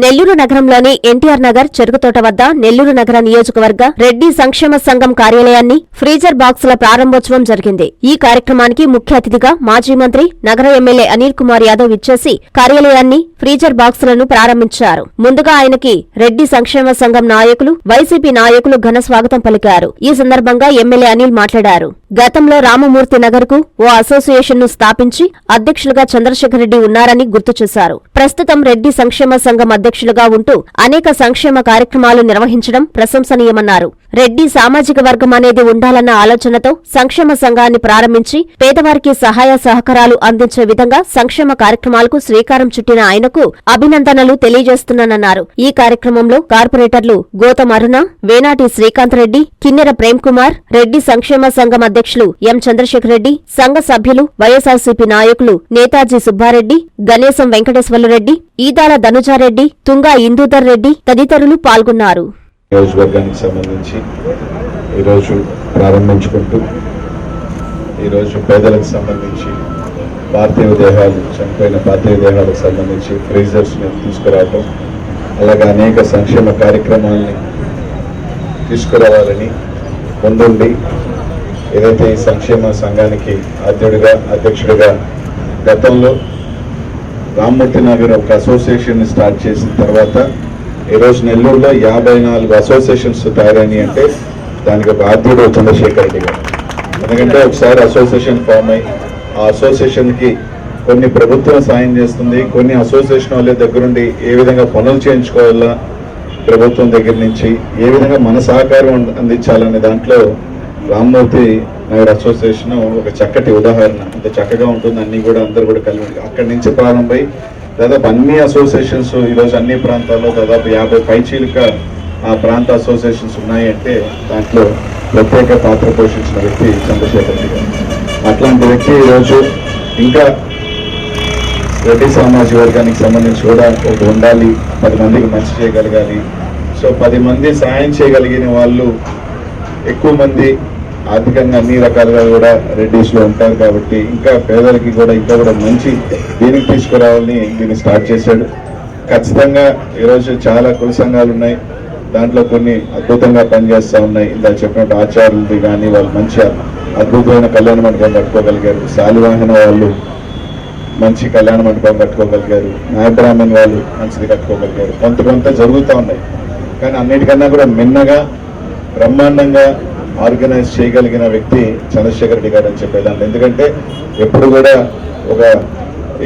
నెల్లూరు నగరంలోని ఎన్టీఆర్ నగర్ చెరుకుతోట వద్ద నెల్లూరు నగర నియోజకవర్గ రెడ్డి సంక్షేమ సంఘం కార్యాలయాన్ని ఫ్రీజర్ బాక్సుల ప్రారంభోత్సవం జరిగింది. ఈ కార్యక్రమానికి ముఖ్య అతిథిగా మాజీ మంత్రి నగర ఎమ్మెల్యే అనిల్ కుమార్ యాదవ్ ఇచ్చేసి కార్యాలయాన్ని ఫ్రీజర్ బాక్సులను ప్రారంభించారు. ముందుగా ఆయనకి రెడ్డి సంక్షేమ సంఘం నాయకులు వైసీపీ నాయకులు ఘన స్వాగతం పలికారు. ఈ సందర్భంగా ఎమ్మెల్యే అనిల్ మాట్లాడారు. గతంలో రామమూర్తి నగర్కు ఓ అసోసియేషన్ను స్థాపించి అధ్యక్షులుగా చంద్రశేఖర్ రెడ్డి ఉన్నారని గుర్తు చేశారు. ప్రస్తుతం రెడ్డి సంక్షేమ సంఘం అధ్యక్షులుగా ఉంటూ అనేక సంక్షేమ కార్యక్రమాలు నిర్వహించడం ప్రశంసనీయమన్నారు. రెడ్డి సామాజిక వర్గం అనేది ఉండాలన్న ఆలోచనతో సంక్షేమ సంఘాన్ని ప్రారంభించి పేదవారికి సహాయ సహకారాలు అందించే విధంగా సంక్షేమ కార్యక్రమాలకు శ్రీకారం చుట్టిన ఆయనకు అభినందనలు తెలియజేస్తున్నానన్నారు. ఈ కార్యక్రమంలో కార్పొరేటర్లు గోతం అరుణ వేనాటి శ్రీకాంత్ రెడ్డి కిన్నెర ప్రేమ్ కుమార్ రెడ్డి సంక్షేమ సంఘం అధ్యక్షులు ఎం చంద్రశేఖర్ రెడ్డి సంఘ సభ్యులు వైఎస్ఆర్సీపీ నాయకులు నేతాజీ సుబ్బారెడ్డి గణేశం వెంకటేశ్వర్లు రెడ్డి ఈదాల ధనుజారెడ్డి తుంగా ఇందూధర్ రెడ్డి తదితరులు పాల్గొన్నారు. నియోజకవర్గానికి సంబంధించి ఈరోజు ప్రారంభించుకుంటూ ఈరోజు పేదలకు సంబంధించి పార్థివ దేహాలు చనిపోయిన పార్థివ దేహాలకు సంబంధించి ఫ్రీజర్స్ని తీసుకురావటం అలాగే అనేక సంక్షేమ కార్యక్రమాలని తీసుకురావాలని ముందుండి ఏదైతే ఈ సంక్షేమ సంఘానికి అధ్యక్షుడిగా అధ్యక్షుడిగా గతంలో రామ్మూర్తి నగర్ ఒక అసోసియేషన్ స్టార్ట్ చేసిన తర్వాత ఈరోజు నెల్లూరులో యాభై నాలుగు అసోసియేషన్స్ తయారని అంటే దానికి బాధ్యుడు చంద్రశేఖర్ రెడ్డి గారు. ఎందుకంటే ఒకసారి అసోసియేషన్ ఫామ్ అయ్యి ఆ అసోసియేషన్కి కొన్ని ప్రభుత్వం సాయం చేస్తుంది కొన్ని అసోసియేషన్ వాళ్ళ దగ్గరుండి ఏ విధంగా పనులు చేయించుకోవాలా ప్రభుత్వం దగ్గర నుంచి ఏ విధంగా మన సహకారం అందించాలనే దాంట్లో రామ్మూర్తి నగర్ అసోసియేషన్ ఒక చక్కటి ఉదాహరణ. అంత చక్కగా ఉంటుంది అన్నీ కూడా అందరు కూడా కలిపి అక్కడి నుంచి ప్రారంభమై దాదాపు అన్ని అసోసియేషన్స్ ఈరోజు అన్ని ప్రాంతాల్లో దాదాపు యాభై పైచీలుక ఆ ప్రాంత అసోసియేషన్స్ ఉన్నాయి అంటే దాంట్లో ప్రత్యేక పాత్ర పోషించిన వ్యక్తి చంద్రశేఖర్ రెడ్డి అట్లాంటి వ్యక్తి ఈరోజు ఇంకా రెడ్డి సామాజిక వర్గానికి సంబంధించి కూడా ఒక ఉండాలి పది మందికి మంచి చేయగలగాలి. సో పది మంది సాయం చేయగలిగిన వాళ్ళు ఎక్కువ మంది ఆర్థికంగా అన్ని రకాలుగా కూడా రెడ్డిస్లో ఉంటారు కాబట్టి ఇంకా పేదలకి కూడా ఇంకా కూడా మంచి దీనికి తీసుకురావాలని దీన్ని స్టార్ట్ చేశాడు. ఖచ్చితంగా ఈరోజు చాలా కుల సంఘాలు ఉన్నాయి. దాంట్లో కొన్ని అద్భుతంగా పనిచేస్తూ ఉన్నాయి. ఇలా చెప్పినట్టు ఆచార్యులది కానీ వాళ్ళు మంచి అద్భుతమైన కళ్యాణ మండపం కట్టుకోగలిగారు. శాలివాహన వాళ్ళు మంచి కళ్యాణ మండపం కట్టుకోగలిగారు. నాయబ్రాహ్మణ్ వాళ్ళు మంచిది కట్టుకోగలిగారు. కొంత కొంత జరుగుతూ ఉన్నాయి. కానీ అన్నిటికన్నా కూడా మిన్నగా బ్రహ్మాండంగా ఆర్గనైజ్ చేయగలిగిన వ్యక్తి చంద్రశేఖర్ రెడ్డి గారు అని చెప్పేదాన్ని. ఎందుకంటే ఎప్పుడు కూడా ఒక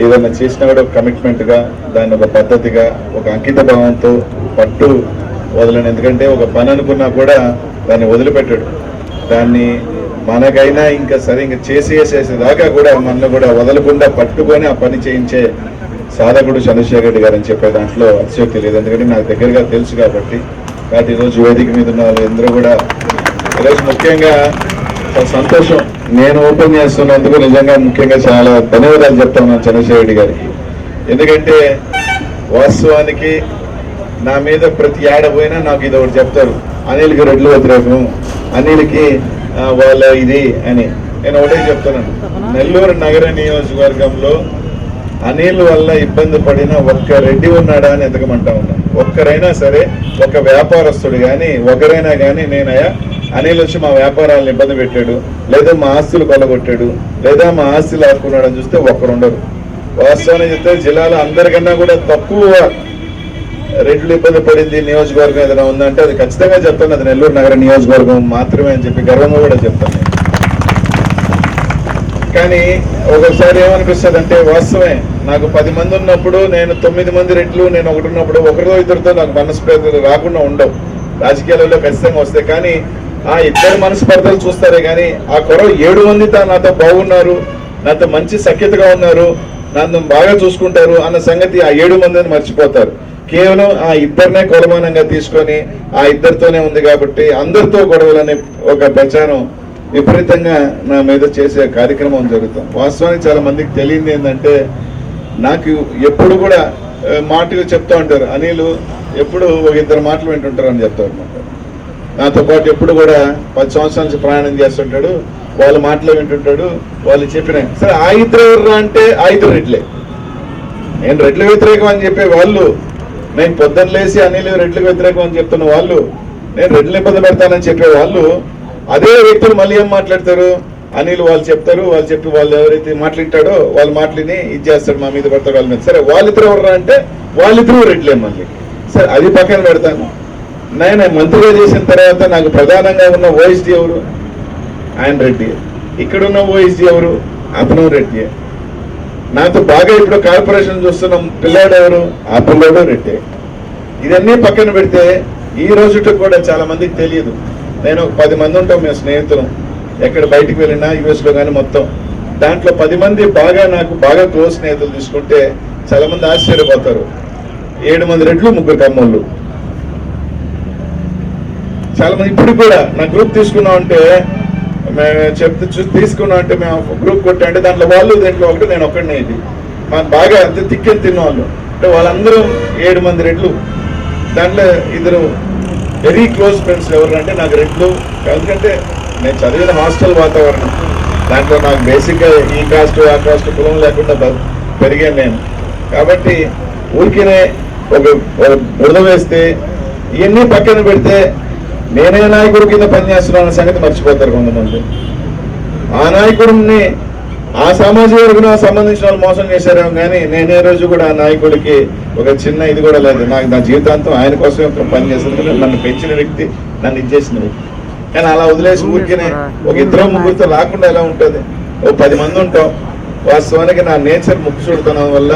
ఏదైనా చేసినా కూడా ఒక కమిట్మెంట్గా దాన్ని ఒక పద్ధతిగా ఒక అంకిత భావంతో పట్టు వదలని. ఎందుకంటే ఒక పని అనుకున్నా కూడా దాన్ని వదిలిపెట్టాడు. దాన్ని మనకైనా ఇంకా సరే ఇంకా చేసేసేదాకా కూడా మనల్ని కూడా వదలకుండా పట్టుకొని ఆ పని చేయించే సాధకుడు చంద్రశేఖర్ రెడ్డి గారు అని చెప్పే దాంట్లో అతిశక్తి లేదు. ఎందుకంటే నాకు దగ్గరగా తెలుసు కాబట్టి కాబట్టి ఈరోజు వేదిక మీద ఉన్న వాళ్ళందరూ కూడా ఈరోజు ముఖ్యంగా సంతోషం. నేను ఓపెన్ చేస్తున్నందుకు నిజంగా ముఖ్యంగా చాలా ధన్యవాదాలు చెప్తా ఉన్నాను చంద్రశేఖర్ గారికి. ఎందుకంటే వాస్తవానికి నా మీద ప్రతి ఏడ పోయినా నాకు ఇది ఒకటి చెప్తారు. అనిల్కి రెడ్లు వ్యతిరేకం అనిల్కి వాళ్ళ ఇది అని. నేను ఒకటే చెప్తున్నాను. నెల్లూరు నగర నియోజకవర్గంలో అనిల్ వల్ల ఇబ్బంది పడిన ఒక్క రెడ్డి ఉన్నాడా అని ఎతకమంటా ఉన్నాను ఒక్కరైనా సరే ఒక వ్యాపారస్తుడు కానీ ఒకరైనా కానీ నేనయ్యా అనిల్ వచ్చి మా వ్యాపారాలను ఇబ్బంది పెట్టాడు లేదా మా ఆస్తులు కొల్లగొట్టాడు లేదా మా ఆస్తులు ఆడుకున్నాడు అని చూస్తే ఒక్కరు ఉండరు వాస్తవాన్ని చెప్తే జిల్లాలో అందరికన్నా కూడా తక్కువ రెడ్లు ఇబ్బంది పడింది నియోజకవర్గం ఏదైనా ఉందంటే అది ఖచ్చితంగా చెప్తాను. అది నెల్లూరు నగర నియోజకవర్గం మాత్రమే అని చెప్పి గర్వంగా కూడా చెప్తాను. కానీ ఒకసారి ఏమనిపిస్తుంది అంటే వాస్తవమే నాకు పది మంది ఉన్నప్పుడు నేను తొమ్మిది మంది రెట్లు నేను ఒకటి ఉన్నప్పుడు ఒకరితో ఇద్దరితో నాకు మనస్పర్ధలు రాకుండా ఉండవు. రాజకీయాలలో ఖచ్చితంగా వస్తాయి. కానీ ఆ ఇద్దరు మనస్పర్ధలు చూస్తారే కానీ ఆ కొరవ ఏడు మంది తా- నాతో బాగున్నారు నాతో మంచి సఖ్యతగా ఉన్నారు నన్ను బాగా చూసుకుంటారు అన్న సంగతి ఆ ఏడు మందిని మర్చిపోతారు. కేవలం ఆ ఇద్దరినే కొలమానంగా తీసుకొని ఆ ఇద్దరితోనే ఉంది కాబట్టి అందరితో గొడవలనే ఒక ప్రచారం విపరీతంగా నా మీద చేసే కార్యక్రమం జరుగుతాం వాస్తవానికి చాలా మందికి తెలియంది ఏంటంటే నాకు ఎప్పుడు కూడా మాటలు చెప్తా ఉంటారు. అనిలు ఎప్పుడు ఒక ఇద్దరు మాటలు వింటుంటారు అని చెప్తా అనమాట నాతో పాటు ఎప్పుడు కూడా పది సంవత్సరాల నుంచి ప్రయాణం చేస్తుంటాడు. వాళ్ళ మాటలు వింటుంటాడు. వాళ్ళు చెప్పిన సరే ఆయుధ ఎవర్రా అంటే ఆయుధ రెడ్లే. నేను రెడ్ల వ్యతిరేకం అని చెప్పే వాళ్ళు నేను పొద్దున్న లేసి అనిల్ రెడ్లకు వ్యతిరేకం అని చెప్తున్న వాళ్ళు నేను రెడ్లు ఇబ్బంది పెడతానని చెప్పే వాళ్ళు అదే వ్యక్తులు మళ్ళీ ఏం మాట్లాడతారు? అనిల్ వాళ్ళు చెప్తారు. వాళ్ళు చెప్పి వాళ్ళు ఎవరైతే మాట్లాడతాడో వాళ్ళు మాట్లాడి ఇది చేస్తాడు మా మీద పడతాడు వాళ్ళ మీద. సరే వాళ్ళిద్దరు ఎవరు అంటే వాళ్ళిద్దరూ రెడ్లే మళ్ళీ. సరే అది పక్కన పెడతాను. నేను మంత్రిగా చేసిన తర్వాత నాకు ప్రధానంగా ఉన్న ఓఎస్డి ఎవరు? ఆయన రెడ్డి. ఇక్కడున్న ఓఎస్డి ఎవరు? అతను రెడ్డి. నాతో బాగా ఇప్పుడు కార్పొరేషన్ చూస్తున్నాం పిల్లాడు ఎవరు? ఆ పిల్లాడు రెడ్డి. ఇదన్నీ పక్కన పెడితే ఈ రోజుకి కూడా చాలా మందికి తెలియదు. నేను పది మంది ఉంటాం మేము స్నేహితులం. ఎక్కడ బయటికి వెళ్ళినా యుఎస్లో కానీ మొత్తం. దాంట్లో పది మంది బాగా నాకు బాగా క్లోజ్ స్నేహితులు తీసుకుంటే చాలా మంది ఆశ్చర్యపోతారు. ఏడు మంది రెడ్లు ముగ్గురు కమ్మోళ్ళు చాలా మంది ఇప్పుడు కూడా నా గ్రూప్ తీసుకున్నాం అంటే మేము చెప్తే తీసుకున్నాం అంటే మేము గ్రూప్ కొట్టా అంటే దాంట్లో వాళ్ళు దీంట్లో ఒకటి నేను ఒక్కడినే ఇది. మాకు బాగా అంత తిక్కని తిన్న వాళ్ళు అంటే వాళ్ళందరూ ఏడు మంది రెడ్లు. దాంట్లో ఇద్దరు వెరీ క్లోజ్ ఫ్రెండ్స్ ఎవరు అంటే నాకు రెడ్లు. ఎందుకంటే నేను చదివిన హాస్టల్ వాతావరణం. దాంట్లో నాకు బేసిక్గా ఈ కాస్ట్ ఆ కాస్ట్ కులం లేకుండా పెరిగాను నేను. కాబట్టి ఊరికినే ఒక ఒక బురద వేస్తే ఇవన్నీ పక్కన పెడితే నేనే నాయకుడి కింద పనిచేస్తున్నాను సంగతి మర్చిపోతారు కొంతమంది. ఆ నాయకుడిని ఆ సామాజిక వర్గం సంబంధించిన వాళ్ళు మోసం చేశారేమో కానీ నేనే రోజు కూడా ఆ నాయకుడికి ఒక చిన్న ఇది కూడా లేదు. నాకు నా జీవితాంతం ఆయన కోసం ఒక పని చేస్తుంది నన్ను పెంచిన వ్యక్తి నన్ను ఇచ్చేసిన వ్యక్తి. కానీ అలా వదిలేసి ఊరికినే ఒక ఇద్దరు ముగ్గురితో లేకుండా ఎలా ఉంటుంది? ఓ పది మంది ఉంటాం. వాస్తవానికి నా నేచర్ ముక్కు చూడుతున్నం వల్ల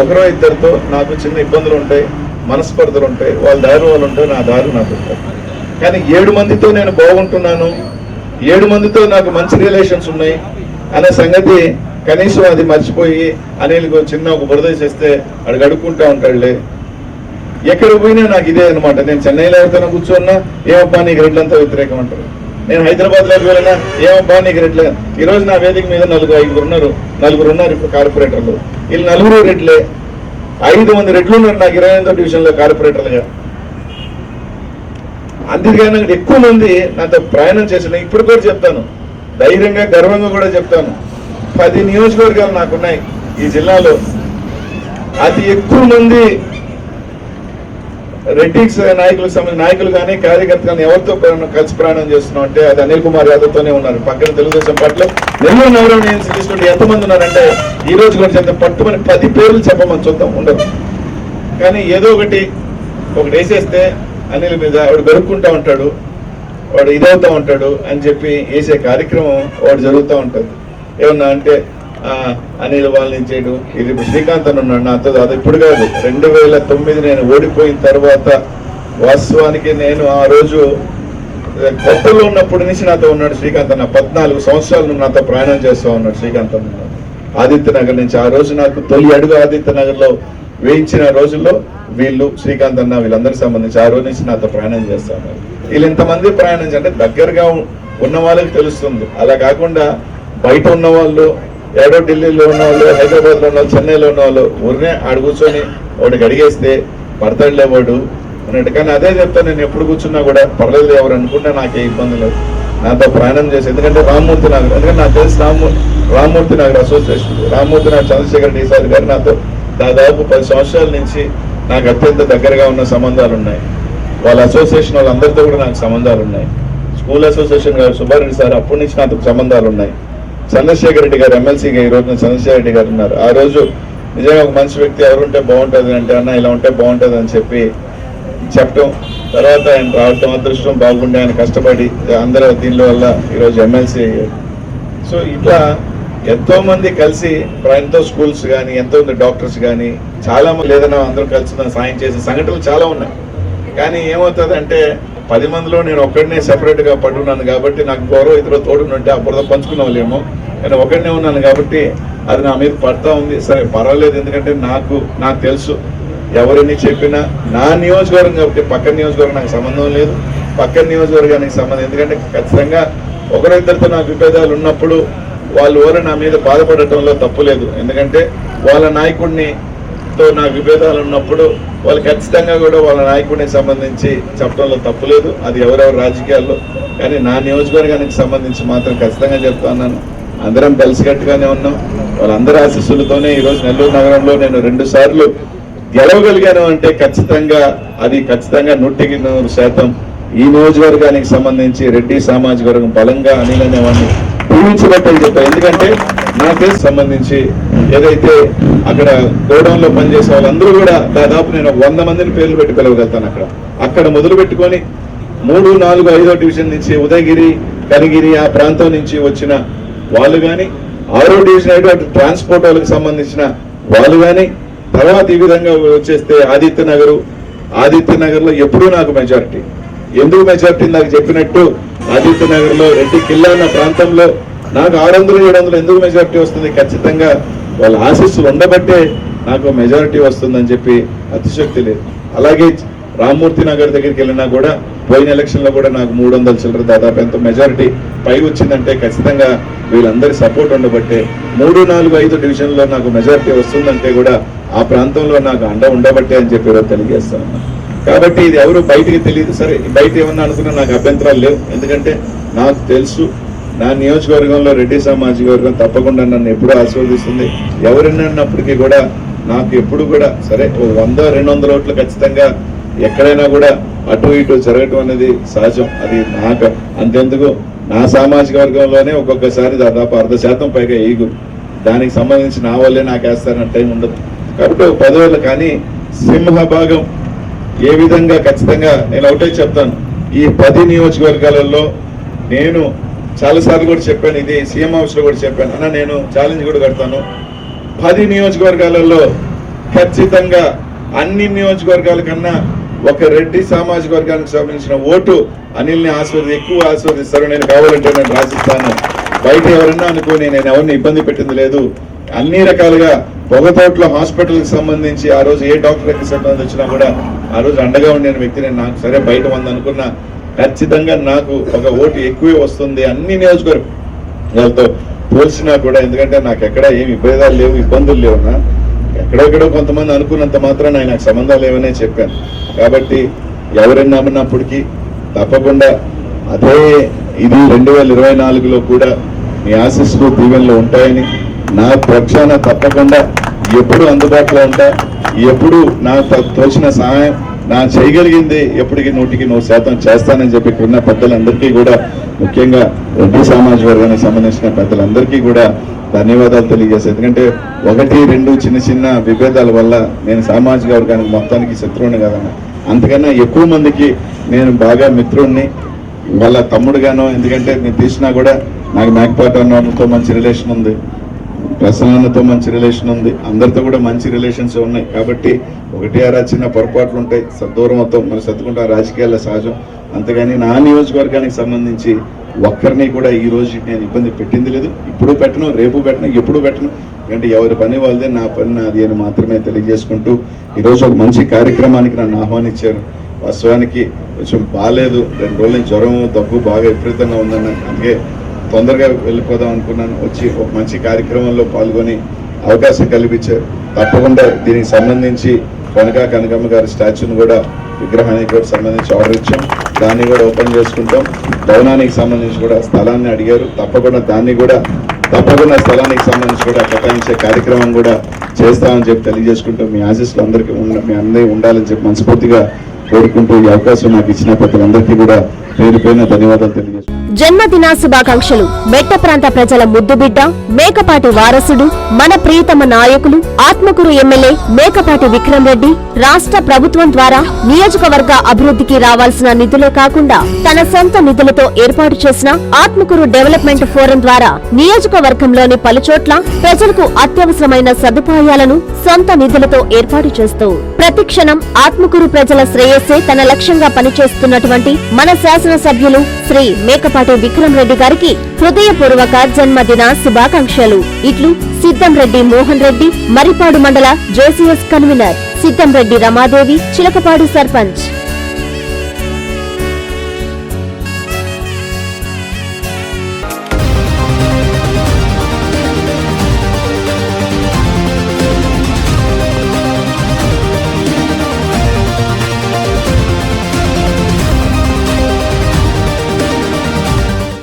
ఒకరో ఇద్దరితో నాకు చిన్న ఇబ్బందులు ఉంటాయి మనస్పర్ధలు ఉంటాయి వాళ్ళ దారి వాళ్ళు ఉంటాయి నా దారి నాకు ఉంటాయి కానీ ఏడు మందితో నేను బాగుంటున్నాను. ఏడు మందితో నాకు మంచి రిలేషన్స్ ఉన్నాయి. అనే సంగతి కనీసం అది మర్చిపోయి అనిల్కి చిన్న ఒక బురద చేస్తే అడు అడుక్కుంటా ఉంటాడులే. ఎక్కడ పోయినా నాకు ఇదే అనమాట నేను చెన్నైలో ఎవరితో కూర్చున్నా ఏమబ్బా నీకు రెడ్లంతా వ్యతిరేకం అంటారు. నేను హైదరాబాద్లో వెళ్ళినా ఏమబ్బా నీకు రెడ్లే ఈ రోజు నా వేదిక మీద నలుగురు ఐదుగురు ఉన్నారు. నలుగురు ఉన్నారు ఇప్పుడు కార్పొరేటర్లు. వీళ్ళు నలుగురు రెడ్లే. ఐదు మంది రెడ్లు ఉన్నారు నాకు ఇరవై ఎనిమిదో డివిజన్లో కార్పొరేటర్లుగా. అందుకని ఎక్కువ మంది నాతో ప్రయాణం చేసిన ఇప్పుడు కూడా చెప్తాను. ధైర్యంగా గర్వంగా కూడా చెప్తాను. పది నియోజకవర్గాలు నాకున్నాయి ఈ జిల్లాలో. అతి ఎక్కువ మంది రెడ్డిక్స్ నాయకులకు సంబంధించిన నాయకులు కానీ కార్యకర్తలు కానీ ఎవరితో కలిసి ప్రయాణం చేస్తున్నాం అంటే అది అనిల్ కుమార్ యాదవ్తోనే ఉన్నారు. పక్కన తెలుగుదేశం పార్టీలో నెల్లూరు నగరం నేను తీసుకుంటే ఎంతమంది ఉన్నారంటే ఈ రోజు కూడా చెప్తే పట్టుమని పది పేర్లు చెప్పమని చూద్దాం ఉండదు. కానీ ఏదో ఒకటి ఒకటి వేసేస్తే అనిల్ మీద వాడు గడుక్కుంటా ఉంటాడు వాడు ఇదవుతా ఉంటాడు అని చెప్పి వేసే కార్యక్రమం వాడు జరుగుతూ ఉంటుంది. ఏమన్నా అంటే అనిల్ వాళ్ళని చేయడం? ఇది శ్రీకాంత్ అని ఉన్నాడు నాతో అది ఇప్పుడు కాదు. రెండు వేల తొమ్మిది నేను ఓడిపోయిన తర్వాత వాస్తవానికి నేను ఆ రోజు కొత్తలో ఉన్నప్పటి నుంచి నాతో ఉన్నాడు శ్రీకాంత్ అన్న. పద్నాలుగు సంవత్సరాలు నాతో ప్రయాణం చేస్తూ ఉన్నాడు శ్రీకాంత్ అన్న. ఆదిత్యనగర్ నుంచి ఆ రోజు నాకు తొలి అడుగు ఆదిత్యనగర్లో వేయించిన రోజుల్లో వీళ్ళు శ్రీకాంత్ అన్న వీళ్ళందరికి సంబంధించి ఆ రోజు నుంచి నాతో ప్రయాణం చేస్తాను వీళ్ళు ఇంతమంది ప్రయాణం అంటే దగ్గరగా ఉన్న వాళ్ళకి తెలుస్తుంది. అలా కాకుండా బయట ఉన్న వాళ్ళు ఏడో ఢిల్లీలో ఉన్న వాళ్ళు హైదరాబాద్లో ఉన్న వాళ్ళు చెన్నైలో ఉన్న వాళ్ళు ఊరినే ఆడ కూర్చొని వాడికి అడిగేస్తే పడతాడులే వాడు. అన్నట్టు కానీ అదే చెప్తాను నేను ఎప్పుడు కూర్చున్నా కూడా పర్లేదు ఎవరు అనుకుంటే నాకే ఇబ్బంది లేదు. నాతో ప్రయాణం చేసి ఎందుకంటే రామ్మూర్తి నగర్ ఎందుకంటే నాకు తెలిసి రామ్మూర్తి రామ్మూర్తి నగర్ అసోసియేషన్ రామ్మూర్తి నగర్ చంద్రశేఖర్ సార్ గారు నాతో దాదాపు పది సంవత్సరాల నుంచి నాకు అత్యంత దగ్గరగా ఉన్న సంబంధాలు ఉన్నాయి. వాళ్ళ అసోసియేషన్ వాళ్ళందరితో కూడా నాకు సంబంధాలు ఉన్నాయి. స్కూల్ అసోసియేషన్ గారు సుబ్బారెడ్డి సార్ అప్పటి నుంచి నాకు సంబంధాలు ఉన్నాయి. చంద్రశేఖర్ రెడ్డి గారు ఎమ్మెల్సీగా ఈ రోజున చంద్రశేఖర్ రెడ్డి గారు ఉన్నారు. ఆ రోజు నిజంగా ఒక మంచి వ్యక్తి ఎవరుంటే బాగుంటుంది అంటే అన్న ఇలా ఉంటే బాగుంటుంది అని చెప్పి చెప్పడం తర్వాత ఆయన రావటం అదృష్టం బాగుండే ఆయన కష్టపడి అందరూ దీనివల్ల ఈరోజు ఎమ్మెల్సీ అయ్యారు. సో ఇట్లా ఎంతోమంది కలిసి ఎంతో స్కూల్స్ కానీ ఎంతో మంది డాక్టర్స్ కానీ చాలా మంది లేదన్నా అందరూ కలిసి నాకు సాయం చేసే సంఘటనలు చాలా ఉన్నాయి. కానీ ఏమవుతుంది అంటే పది మందిలో నేను ఒక్కడనే సెపరేట్గా పడున్నాను కాబట్టి నాకు గౌరవ ఇద్దరు తోడునుంటే ఆ బురద పంచుకునే వాళ్ళేమో నేను ఒకడినే ఉన్నాను కాబట్టి అది నా మీద పడతా ఉంది. సరే పర్వాలేదు. ఎందుకంటే నాకు నాకు తెలుసు. ఎవరిని చెప్పినా నా నియోజకవర్గం కాబట్టి పక్కన నియోజకవర్గం నాకు సంబంధం లేదు. పక్కన నియోజకవర్గానికి సంబంధం ఎందుకంటే ఖచ్చితంగా ఒకరిద్దరితో నాకు విభేదాలు ఉన్నప్పుడు వాళ్ళు ఎవరు నా మీద బాధపడటంలో తప్పు లేదు. ఎందుకంటే వాళ్ళ నాయకుడిని తో విభేదాలు ఉన్నప్పుడు వాళ్ళు ఖచ్చితంగా కూడా వాళ్ళ నాయకుడికి సంబంధించి చెప్పడంలో తప్పు లేదు. అది ఎవరెవరు రాజకీయాల్లో కానీ నా నియోజకవర్గానికి సంబంధించి మాత్రం ఖచ్చితంగా చెప్తున్నాను అందరం కలిసికట్టుగానే ఉన్నాం. వాళ్ళందరి ఆశీస్సులతోనే ఈరోజు నెల్లూరు నగరంలో నేను రెండు సార్లు గెలవగలిగాను అంటే ఖచ్చితంగా అది ఖచ్చితంగా నూటికి నూరు శాతం ఈ నియోజకవర్గానికి సంబంధించి రెడ్డి సామాజిక వర్గం బలంగా అనిల్ అనేవాడిని దీవించబట్టని చెప్పారు. ఎందుకంటే నా కేసు సంబంధించి ఏదైతే అక్కడ గోడౌన్లో పనిచేసే వాళ్ళందరూ కూడా దాదాపు నేను వంద మందిని పేర్లు పెట్టి పిలవగలుగుతాను అక్కడ. అక్కడ మొదలు పెట్టుకొని మూడు నాలుగు ఐదో డివిజన్ నుంచి ఉదయగిరి కనిగిరి ఆ ప్రాంతం నుంచి వచ్చిన వాళ్ళు కానీ ఆరో డివిజన్ అయితే అటు ట్రాన్స్పోర్ట్ వాళ్ళకి సంబంధించిన వాళ్ళు కానీ తర్వాత ఈ విధంగా వచ్చేస్తే ఆదిత్య నగరు. ఆదిత్య నగర్లో ఎప్పుడూ నాకు మెజారిటీ. ఎందుకు మెజారిటీ? నాకు చెప్పినట్టు ఆదిత్య నగర్లో రెడ్డి కిల్లా అన్న ప్రాంతంలో నాకు ఆరు వందలు ఏడు వందలు ఎందుకు మెజారిటీ వస్తుంది? ఖచ్చితంగా వాళ్ళ ఆశీస్సులు ఉండబట్టే నాకు మెజారిటీ వస్తుందని చెప్పి అతిశక్తి లేదు. అలాగే రామ్మూర్తి నగర్ దగ్గరికి వెళ్ళినా కూడా పోయిన ఎలక్షన్లో కూడా నాకు మూడు వందల చిల్లర దాదాపు ఎంత మెజారిటీ పై వచ్చిందంటే ఖచ్చితంగా వీళ్ళందరి సపోర్ట్ ఉండబట్టే మూడు నాలుగు ఐదు డివిజన్లో నాకు మెజారిటీ వస్తుందంటే కూడా ఆ ప్రాంతంలో నాకు అండ ఉండబట్టే అని చెప్పి ఈరోజు తెలియజేస్తాను కాబట్టి ఇది ఎవరు బయటికి తెలియదు. సరే బయట ఏమన్నా అనుకున్నా నాకు అభ్యంతరాలు లేవు. ఎందుకంటే నాకు తెలుసు నా నియోజకవర్గంలో రెడ్డి సామాజిక వర్గం తప్పకుండా నన్ను ఎప్పుడూ ఆశీర్వదిస్తుంది. ఎవరినన్నప్పటికీ కూడా నాకు ఎప్పుడు కూడా సరే ఓ వంద రెండు వందల ఓట్లు ఖచ్చితంగా ఎక్కడైనా కూడా అటు ఇటు జరగటం అనేది సహజం. అది నాకు అంతెందుకు నా సామాజిక వర్గంలోనే ఒక్కొక్కసారి దాదాపు అర్ధ శాతం పైగా ఈగు. దానికి సంబంధించి నా వల్లే నాకు వేస్తారన్న టైం ఉండదు. కాబట్టి ఒక పదవులు కానీ సింహభాగం ఏ విధంగా ఖచ్చితంగా నేను ఒకటే చెప్తాను. ఈ పది నియోజకవర్గాలలో నేను చాలాసార్లు కూడా చెప్పాను ఇది సీఎం హౌస్లో కూడా చెప్పాను. అన్న నేను ఛాలెంజ్ కూడా కడతాను. పది నియోజకవర్గాలలో ఖచ్చితంగా అన్ని నియోజకవర్గాల కన్నా ఒక రెడ్డి సామాజిక వర్గానికి సంబంధించిన ఓటు అనిల్ని ఆస్వాది ఎక్కువ ఆస్వాదిస్తారు నేను కావాలంటే నేను రాసిస్తాను. బయట ఎవరన్నా అనుకోని నేను ఎవరిని ఇబ్బంది పెట్టింది లేదు. అన్ని రకాలుగా పొగతోట్ల హాస్పిటల్కి సంబంధించి ఆ రోజు ఏ డాక్టర్కి సంబంధించినా కూడా ఆ రోజు అండగా ఉండిన వ్యక్తిని నాకు సరే బయట ఉంది అనుకున్నా ఖచ్చితంగా నాకు ఒక ఓటు ఎక్కువే వస్తుంది అన్ని నియోజకవర్గాలతో పోల్చినా కూడా ఎందుకంటే నాకు ఎక్కడ ఏమి విభేదాలు లేవు ఇబ్బందులు లేవునా ఎక్కడెక్కడో కొంతమంది అనుకున్నంత మాత్రం నాకు సంబంధాలు ఏమనే చెప్పాను. కాబట్టి ఎవరైనా నమ్మినప్పటికీ తప్పకుండా అదే ఇది రెండు వేల ఇరవై నాలుగులో కూడా మీ ఆశీస్సులు దీవెనలు ఉంటాయని నా పక్షాన తప్పకుండా ఎప్పుడు అందుబాటులో ఉంటా? ఎప్పుడు నా తోచిన సహాయం నా చేయగలిగింది? ఎప్పటికీ నూటికి నూరు శాతం చేస్తానని చెప్పి ఉన్న పెద్దలందరికీ కూడా ముఖ్యంగా రెడ్డి సామాజిక వర్గానికి సంబంధించిన పెద్దలందరికీ కూడా ధన్యవాదాలు తెలియజేస్తాను ఎందుకంటే ఒకటి రెండు చిన్న చిన్న విభేదాల వల్ల నేను సామాజిక వర్గానికి మొత్తానికి శత్రువుని కదన్న. అంతకన్నా ఎక్కువ మందికి నేను బాగా మిత్రుణ్ణి వాళ్ళ తమ్ముడుగాను ఎందుకంటే నేను తీసినా కూడా నాకు మేకపాటి అన్నతో మంచి రిలేషన్ ఉంది. ప్రసన్నతో మంచి రిలేషన్ ఉంది. అందరితో కూడా మంచి రిలేషన్స్ ఉన్నాయి. కాబట్టి ఒకటి ఆరా చిన్న పొరపాట్లు ఉంటాయి సద్దూరంతో మరి సర్దుకుంటా రాజకీయాల సహజం. అంతేగాని నా నియోజకవర్గానికి సంబంధించి ఒక్కరిని కూడా ఈ రోజు నేను ఇబ్బంది పెట్టింది లేదు. ఇప్పుడు పెట్టను రేపు పెట్టను ఎప్పుడు పెట్టను. ఎందుకంటే ఎవరి పని వాళ్ళదే నా పని నాది అని మాత్రమే తెలియజేసుకుంటూ ఈరోజు ఒక మంచి కార్యక్రమానికి నన్ను ఆహ్వానించారు. వాస్తవానికి కొంచెం బాగాలేదు రెండు రోజుల జ్వరం దగ్గు బాగా విపరీతంగా ఉందన్న అందుకే తొందరగా వెళ్ళిపోదాం అనుకున్నాను. వచ్చి ఒక మంచి కార్యక్రమంలో పాల్గొని అవకాశం కల్పించారు తప్పకుండా దీనికి సంబంధించి కనక కనకమ్మ గారి స్టాచ్యూని కూడా విగ్రహానికి కూడా సంబంధించి ఆర్డర్ ఇచ్చాం. దాన్ని కూడా ఓపెన్ చేసుకుంటాం. భవనానికి సంబంధించి కూడా స్థలాన్ని అడిగారు. తప్పకుండా దాన్ని కూడా తప్పకుండా స్థలానికి సంబంధించి కూడా కేటాయించే కార్యక్రమం కూడా చేస్తామని చెప్పి తెలియజేసుకుంటూ మీ ఆశీస్సులు అందరికీ ఉండ మీ అందరి ఉండాలని చెప్పి మనస్ఫూర్తిగా కోరుకుంటూ ఈ అవకాశం నాకు ఇచ్చిన ప్రతి అందరికీ కూడా పేరు ధన్యవాదాలు తెలియజేస్తున్నాను. జన్మదిన శుభాకాంక్షలు. మెట్ట ప్రాంత ప్రజల ముద్దుబిడ్డ మేకపాటి వారసుడు మన ప్రియతమ నాయకులు ఆత్మకూరు ఎమ్మెల్యే మేకపాటి విక్రమ్ రెడ్డి రాష్ట్ర ప్రభుత్వం ద్వారా నియోజకవర్గ అభివృద్ధికి రావాల్సిన నిధులే కాకుండా తన సొంత నిధులతో ఏర్పాటు చేసిన ఆత్మకూరు డెవలప్మెంట్ ఫోరం ద్వారా నియోజకవర్గంలోని పలుచోట్ల ప్రజలకు అత్యవసరమైన సదుపాయాలను సొంత నిధులతో ఏర్పాటు చేస్తూ ప్రతిక్షణం ఆత్మకూరు ప్రజల శ్రేయస్సే తన లక్ష్యంగా పనిచేస్తున్నటువంటి మన శాసనసభ్యులు శ్రీ మేకపాటి విక్రమ్ రెడ్డి గారికి హృదయపూర్వక జన్మదిన శుభాకాంక్షలు. ఇట్లు సిద్ధంరెడ్డి మోహన్ రెడ్డి మరిపాడు మండల జేసీఎస్ కన్వీనర్ సిద్ధంరెడ్డి రమాదేవి చిలకపాడు సర్పంచ్.